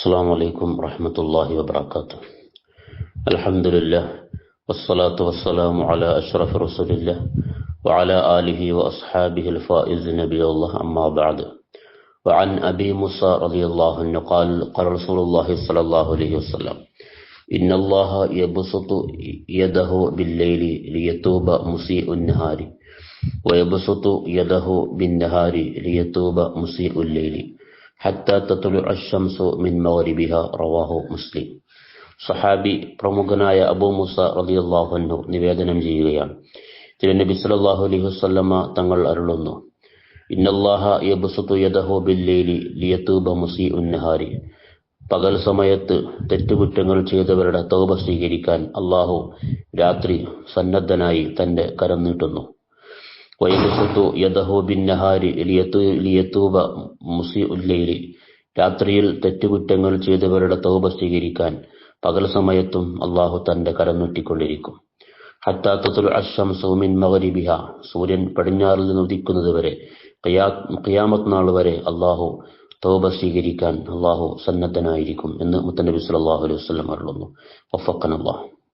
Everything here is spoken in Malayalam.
السلام عليكم ورحمة الله وبركاته الحمد لله والصلاة والسلام على أشرف رسول الله وعلى آله وأصحابه الفائز نبي الله أما بعد وعن أبي موسى رضي الله عنه قال قال رسول الله صلى الله عليه وسلم إن الله يبسط يده بالليل ليتوب مسيء النهار ويبسط يده بالنهار ليتوب مسيء الليل ഹത്ത തത്തുലു അഷംസു മിൻ മൗരിബിഹ റവാഹു മുസ്ലിം സഹാബി പ്രമുഖനായ അബൂ മുസ റലിയല്ലാഹുന്നു നിവേദനം ചെയ്യുകയാണ്. തിരുനബി സല്ലാഹു അലൈഹി വസ്ല്ലമ്മ തങ്ങൾ അരുളുന്നു. ഇന്നല്ലാഹ യബ്സുതു യദഹു ബില്ലൈലി ലിയതൂബ മുസി ഉന്നഹാരി പകൽ സമയത്ത് തെറ്റുകുറ്റങ്ങൾ ചെയ്തവരുടെ തൗബ സ്വീകരിക്കാൻ അള്ളാഹു രാത്രി സന്നദ്ധനായി തന്റെ കരം നീട്ടുന്നു. വയബസുത്തു യദഹു ലിയത്തൂബ മുസിഉല്ലൈലി രാത്രിയിൽ തെറ്റുകുറ്റങ്ങൾ ചെയ്തവരുടെ തൗബ സ്വീകരിക്കാൻ പകൽ സമയത്തും അള്ളാഹു തന്റെ കരം നീട്ടിക്കൊണ്ടിരിക്കും. ഹത്താത്തുൽ അഷം സൗമിൻ മകരിബിഹ സൂര്യൻ പടിഞ്ഞാറിൽ നിന്ന് ഉദിക്കുന്നത് വരെ ഖിയാമത്ത് നാൾ വരെ അള്ളാഹു തൗബ സ്വീകരിക്കാൻ അള്ളാഹു സന്നദ്ധനായിരിക്കും എന്ന് മുത്തനബി സല്ലല്ലാഹു അലൈഹി വസല്ലം അറിയുന്നു